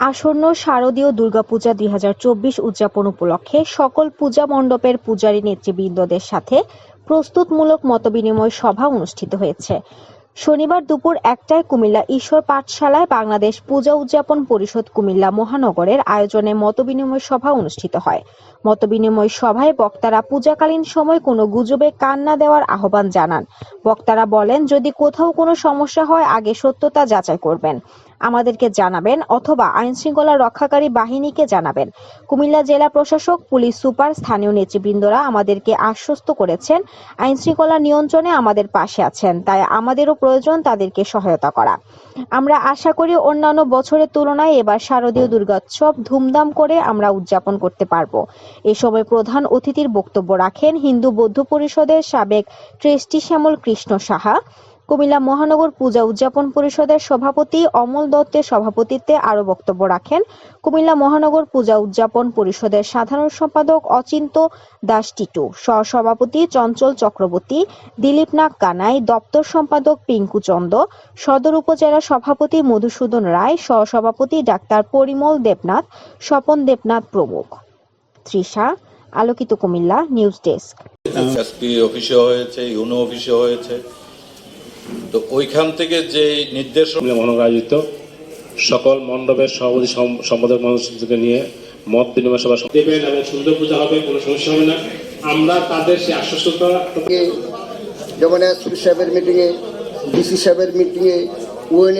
আসন্ন শারদীয় দুর্গাপূজা দুই হাজার চব্বিশ উদযাপন উপলক্ষে সকল পূজা মণ্ডপের পূজারী নেতৃবৃন্দদের সাথে প্রস্তুতমূলক মতবিনিময় সভা অনুষ্ঠিত হয়েছে। শনিবার দুপুর একটায় কুমিল্লা ঈশ্বর পাঠশালায় বাংলাদেশ পূজা উদযাপন পরিষদ কুমিল্লা মহানগরের আয়োজনে মতবিনিময় সভা অনুষ্ঠিত হয়। মতবিনিময় সভায় বক্তারা পূজাকালীন সময় কোনো গুজবে কান না দেওয়ার আহ্বান জানান। বক্তারা বলেন, যদি কোথাও কোনো সমস্যা হয়, আগে সত্যতা যাচাই করবেন। আমাদেরকে জানাবেন অথবা আইন শৃঙ্খলা রক্ষাকারী বাহিনীকে জানাবেন। কুমিল্লা জেলা প্রশাসক, পুলিশ সুপার, স্থানীয় নেতৃবৃন্দরা আমাদেরকে আশ্বস্ত করেছেন আইন শৃঙ্খলা নিয়ন্ত্রণে আমাদের পাশে আছেন, তাই আমাদেরও প্রয়োজন তাদেরকে সহায়তা করা। আমরা আশা করি অন্যান্য বছরের তুলনায় এবার শারদীয় দুর্গোৎসব ধুমধাম করে আমরা উদযাপন করতে পারব। এ সময় প্রধান অতিথির বক্তব্য রাখেন হিন্দু বৌদ্ধ পরিষদের সাবেক ট্রেস্টি শ্যামল কৃষ্ণ সাহা। কুমিল্লা মহানগর পূজা উদযাপন পরিষদের সভাপতি অমল দত্তের সভাপতিত্বে আরও বক্তব্য রাখেন কুমিল্লা মহানগর পূজা উদযাপন পরিষদের সাধারণ সম্পাদক অচিন্ত দাস টিটু, সহসভাপতি চঞ্চল চক্রবর্তী, দিলীপ নাগ কানাই, দপ্তর সম্পাদক পিঙ্কু চন্দ, সদর উপজেলা সভাপতি মধুসূদন রায়, সহসভাপতি ডাক্তার পরিমল দেবনাথ, স্বপন দেবনাথ প্রমুখ। তৃষা, আলোকিত কুমিল্লা নিউজ ডেস্ক। অফিসে হয়েছে, ইউনো অফিসে হয়েছে। তো ওইখান থেকে যে নির্দেশ মনোরাজিত মহানগর আয়োজিত সকল মণ্ডপের সভাপতি সম- সম্পাদক মহাসচিবকে নিয়ে মত বিনিময় সভা দেবেন এবং সুন্দর পূজা হবে কোনো সমস্যা হবে না। আমরা তাদের সেই আশ্বস্ততা যেমন সাহেবের মিটিংয়ে ডিসি সাহেবের মিটিংয়ে ওএন